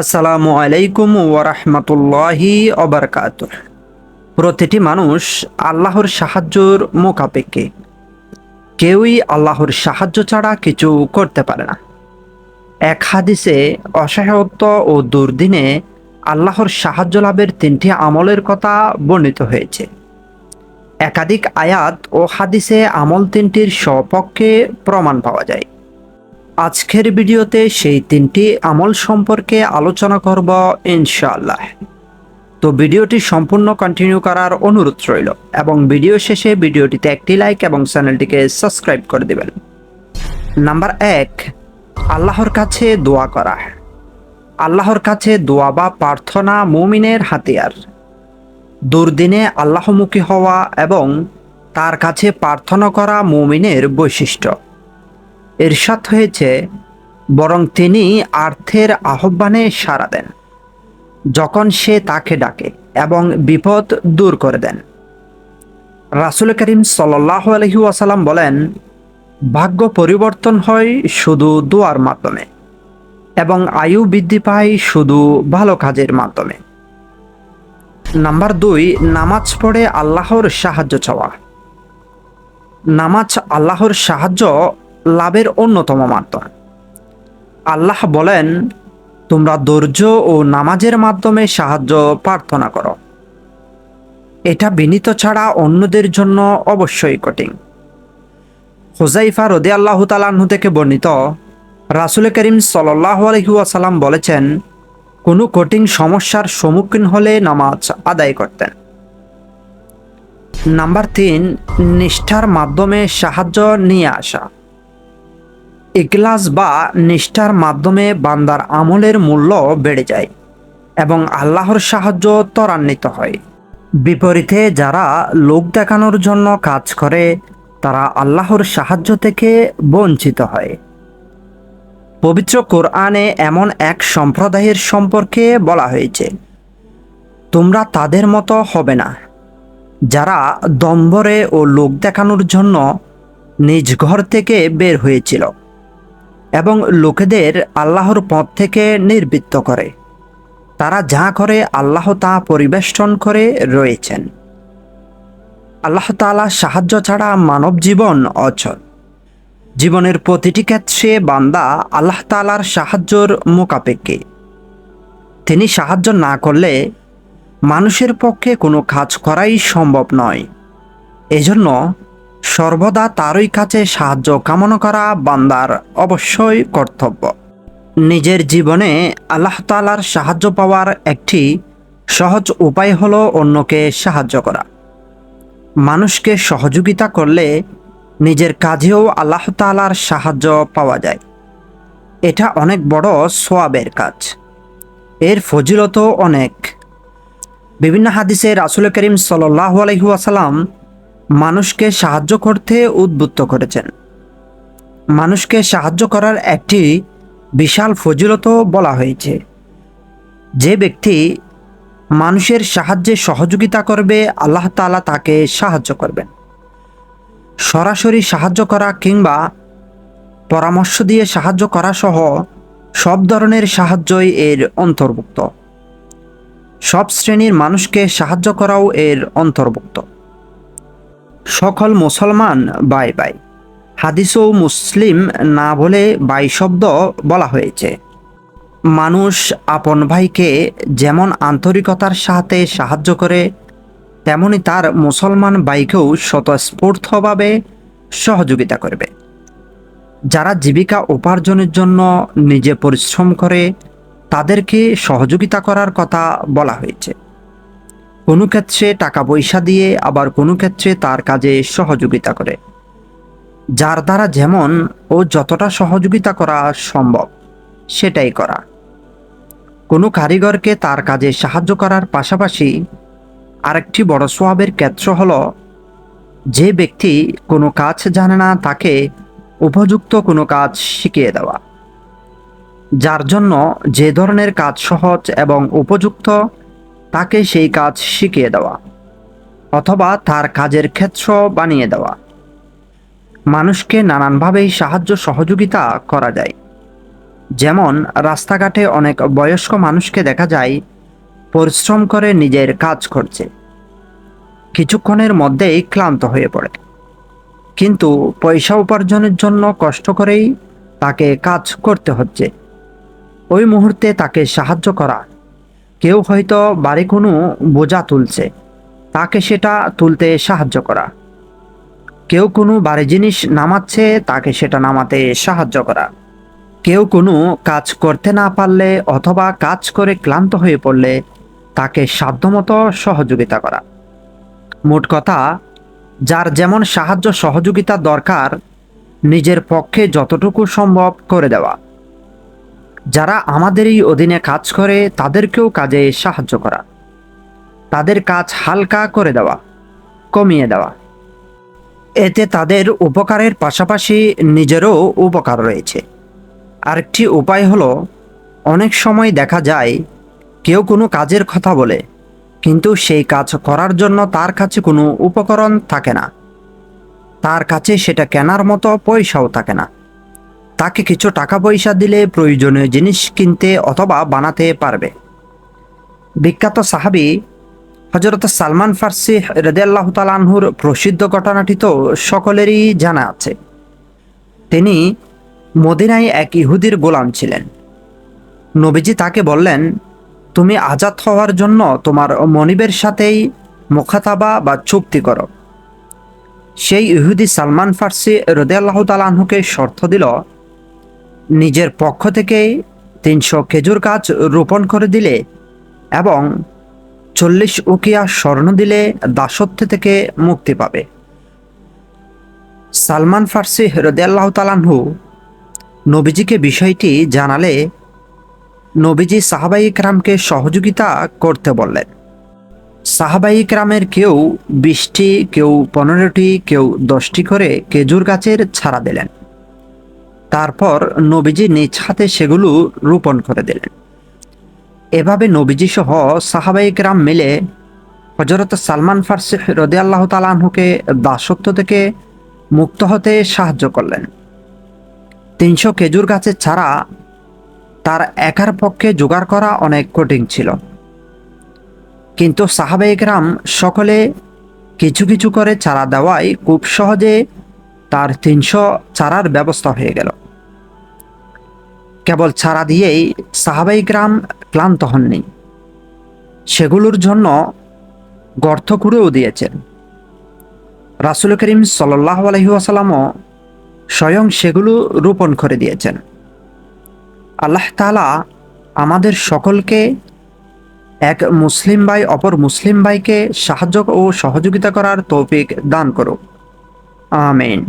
আসসালামু আলাইকুম ওরহমতুল্লাহি অবরকাত প্রতিটি মানুষ আল্লাহর সাহায্যর মোকাপেক্ষে কেউই আল্লাহর সাহায্য ছাড়া কিছু করতে পারে না। এক হাদিসে অসহায়ত্ব ও দুর্দিনে আল্লাহর সাহায্য লাভের তিনটি আমলের কথা বর্ণিত হয়েছে। একাধিক আয়াত ও হাদিসে আমল তিনটির স্বপক্ষে প্রমাণ পাওয়া যায়। আজকের ভিডিওতে সেই তিনটি আমল সম্পর্কে আলোচনা করব ইনশাআল্লাহ। তো ভিডিওটি সম্পূর্ণ কন্টিনিউ করার অনুরোধ রইল এবং ভিডিও শেষে ভিডিওটিতে একটি লাইক এবং চ্যানেলটিকে সাবস্ক্রাইব করে দেবেন। নাম্বার এক, আল্লাহর কাছে দোয়া করা। আল্লাহর কাছে দোয়া বা প্রার্থনা মুমিনের হাতিয়ার। দুর্দিনে আল্লাহমুখী হওয়া এবং তার কাছে প্রার্থনা করা মুমিনের বৈশিষ্ট্য। এরশাদ হয়েছে, বরং তিনি আর্থের আহ্বানে সাড়া দেন, যখন সে তাকে ডাকে এবং বিপদ দূর করে দেন। রাসুল করিম সাল্লাহ আলহি ওয়াসালাম বলেন, ভাগ্য পরিবর্তন হয় শুধু দোয়ার মাধ্যমে এবং আয়ু বৃদ্ধি পায় শুধু ভালো কাজের মাধ্যমে। নাম্বার দুই, নামাজ পড়ে আল্লাহর সাহায্য চাওয়া। নামাজ আল্লাহর সাহায্য লাভের অন্যতম মাধ্যম। আল্লাহ বলেন, তোমরা ধৈর্য ও নামাজের মাধ্যমে সাহায্য প্রার্থনা করো। এটা বিনীত ছাড়া অন্যদের জন্য অবশ্যই কঠিন। হুজাইফা রদে আল্লাহ তালাহু থেকে বর্ণিত রাসুল করিম সাল্লাহ আলহিউসালাম বলেছেন, কোনো কঠিন সমস্যার সম্মুখীন হলে নামাজ আদায় করতেন। নাম্বার তিন, নিষ্ঠার মাধ্যমে সাহায্য নিয়ে আসা। ইকলাস বা নিষ্ঠার মাধ্যমে বান্দার আমলের মূল্য বেড়ে যায় এবং আল্লাহর সাহায্য ত্বরান্বিত হয়। বিপরীতে যারা লোক দেখানোর জন্য কাজ করে, তারা আল্লাহর সাহায্য থেকে বঞ্চিত হয়। পবিত্র কোরআনে এমন এক সম্প্রদায়ের সম্পর্কে বলা হয়েছে, তোমরা তাদের মতো হবে না। যারা দম্বরে ও লোক দেখানোর জন্য নিজ ঘর থেকে বের হয়েছিল। এবং লোকেদের আল্লাহর পথ থেকে নির্বৃত্ত করে। তারা যা করে, আল্লাহ তা পরিবেষ্টন করে রয়েছেন। আল্লাহ তালা সাহায্য ছাড়া মানব জীবন অচল। জীবনের প্রতিটি ক্ষেত্রে বান্দা আল্লাহ তালার সাহায্যর মোকাপেক্ষে তিনি সাহায্য না করলে মানুষের পক্ষে কোনো কাজ করাই সম্ভব নয়। এজন্য সর্বদা তারই কাছে সাহায্য কামনা করা বান্দার অবশ্যই কর্তব্য। নিজের জীবনে আল্লাহ তালার সাহায্য পাওয়ার একটি সহজ উপায় হলো অন্যকে সাহায্য করা। মানুষকে সহযোগিতা করলে নিজের কাজেও আল্লাহ তালার সাহায্য পাওয়া যায়। এটা অনেক বড় সোয়াবের কাজ। এর ফজিলত অনেক। বিভিন্ন হাদিসে রাসুল করিম সাল্লাহ আলহিহাসাল্লাম মানুষকে সাহায্য করতে উদ্বুদ্ধ করেছেন। মানুষকে সাহায্য করার একটি বিশাল ফজিলত বলা হয়েছে। যে ব্যক্তি মানুষের সাহায্যে সহযোগিতা করবে, আল্লাহ তালা তাকে সাহায্য করবেন। সরাসরি সাহায্য করা কিংবা পরামর্শ দিয়ে সাহায্য করা সহ সব ধরনের সাহায্যই এর অন্তর্ভুক্ত। সব শ্রেণির মানুষকে সাহায্য করাও এর অন্তর্ভুক্ত। সকল মুসলমান বাই বাই। হাদিস ও মুসলিম না বলে বাই শব্দ বলা হয়েছে। মানুষ আপন ভাইকে যেমন আন্তরিকতার সাথে সাহায্য করে, তেমনি তার মুসলমান ভাইকেও স্বতঃস্ফূর্তভাবে সহযোগিতা করবে। যারা জীবিকা উপার্জনের জন্য নিজে পরিশ্রম করে, তাদেরকে সহযোগিতা করার কথা বলা হয়েছে। কোনো ক্ষেত্রে টাকা পয়সা দিয়ে, আবার কোনো ক্ষেত্রে তার কাজে সহযোগিতা করে। যার দ্বারা যেমন ও যতটা সহযোগিতা করা সম্ভব, সেটাই করা। কোনো কারিগরকে তার কাজে সাহায্য করার পাশাপাশি আরেকটি বড় সোয়াবের ক্ষেত্র হল, যে ব্যক্তি কোনো কাজ জানে না, তাকে উপযুক্ত কোনো কাজ শিখিয়ে দেওয়া। যার জন্য যে ধরনের কাজ সহজ এবং উপযুক্ত তাকে সেই কাজ শিখিয়ে দেওয়া, অথবা তার কাজের ক্ষেত্র বানিয়ে দেওয়া। মানুষকে নানানভাবেই সাহায্য সহযোগিতা করা যায়। যেমন, রাস্তাঘাটে অনেক বয়স্ক মানুষকে দেখা যায়, পরিশ্রম করে নিজের কাজ করছে। কিছুক্ষণের মধ্যেই ক্লান্ত হয়ে পড়ে। কিন্তু পয়সা উপার্জনের জন্য কষ্ট করেই তাকে কাজ করতে হচ্ছে। ওই মুহূর্তে তাকে সাহায্য করা কেউ হয়তো বাড়ি কোনো বোঝা তুলছে, তাকে সেটা তুলতে সাহায্য করা। কেউ কোনো বাড়ি জিনিস নামাচ্ছে, তাকে সেটা নামাতে সাহায্য করা। কেউ কোনো কাজ করতে না পারলে অথবা কাজ করে ক্লান্ত হয়ে পড়লে তাকে সাধ্যমতো সহযোগিতা করা। মোট কথা, যার যেমন সাহায্য সহযোগিতা দরকার, নিজের পক্ষে যতটুকু সম্ভব করে দেওয়া। যারা আমাদেরই অধীনে কাজ করে, তাদেরকেও কাজে সাহায্য করা। তাদের কাজ হালকা করে দেওয়া, কমিয়ে দেওয়া। এতে তাদের উপকারের পাশাপাশি নিজেরও উপকার রয়েছে। আরেকটি উপায় হলো, অনেক সময় দেখা যায়, কেউ কোনো কাজের কথা বলে, কিন্তু সেই কাজ করার জন্য তার কাছে কোনো উপকরণ থাকে না। তার কাছে সেটা কেনার মতো পয়সাও থাকে না। তাকে কিছু টাকা পয়সা দিলে প্রয়োজনীয় জিনিস কিনতে অথবা বানাতে পারবে। বিখ্যাত সাহাবি হজরত সালমান ফার্সি রেদাল্লাহ তালানহুর প্রসিদ্ধ ঘটনাটি তো সকলেরই জানা আছে। তিনি মদিনায় এক ইহুদির গোলাম ছিলেন। নবীজি তাকে বললেন, তুমি আজাদ হওয়ার জন্য তোমার মনিবের সাথেই মোখাতাবা বা চুক্তি করো। সেই ইহুদি সালমান ফার্সি রদেয়াল্লাহ তালাহুকে শর্ত দিল নিজের পক্ষ থেকে তিনশো খেজুর গাছ রোপণ করে দিলে এবং চল্লিশ উকিয়া স্বর্ণ দিলে দাসত্ব থেকে মুক্তি পাবে। সালমান ফার্সি রদেয়াল্লাহ তালানহু নবীজিকে বিষয়টি জানালে নবীজি সাহাবাই ইকরামকে সহযোগিতা করতে বললেন। সাহাবাই ইকরামের কেউ বিশটি, কেউ পনেরোটি, কেউ দশটি করে খেজুর গাছের ছাড়া দিলেন। তারপর নবীজি নিজ হাতে সেগুলো রোপণ করে দিলেন। এভাবে নবীজি সহ সাহাবাই ইকরাম মিলে হজরত সালমান ফার্সি রদে আল্লাহ তালাহুকে দাসত্ব থেকে মুক্ত হতে সাহায্য করলেন। তিনশো খেজুর গাছের ছাড়া তার একার পক্ষে জোগাড় করা অনেক কঠিন ছিল। কিন্তু সাহাবেকরাম সকলে কিছু কিছু করে চারা দেওয়ায় খুব সহজে তার তিনশো চারার ব্যবস্থা হয়ে গেল। কেবল ছাড়া দিয়েই সাহাবাই গ্রাম ক্লান্ত হননি। সেগুলোর জন্য গর্ত খুঁড়েও দিয়েছেন। রাসুল করিম সাল্লাহ আলহিউসালামও স্বয়ং সেগুলো রোপণ করে দিয়েছেন। আল্লাহ তালা আমাদের সকলকে এক মুসলিম ভাই, অপর মুসলিম ভাইকে সাহায্য ও সহযোগিতা করার তৌফিক দান করুক। আমিন।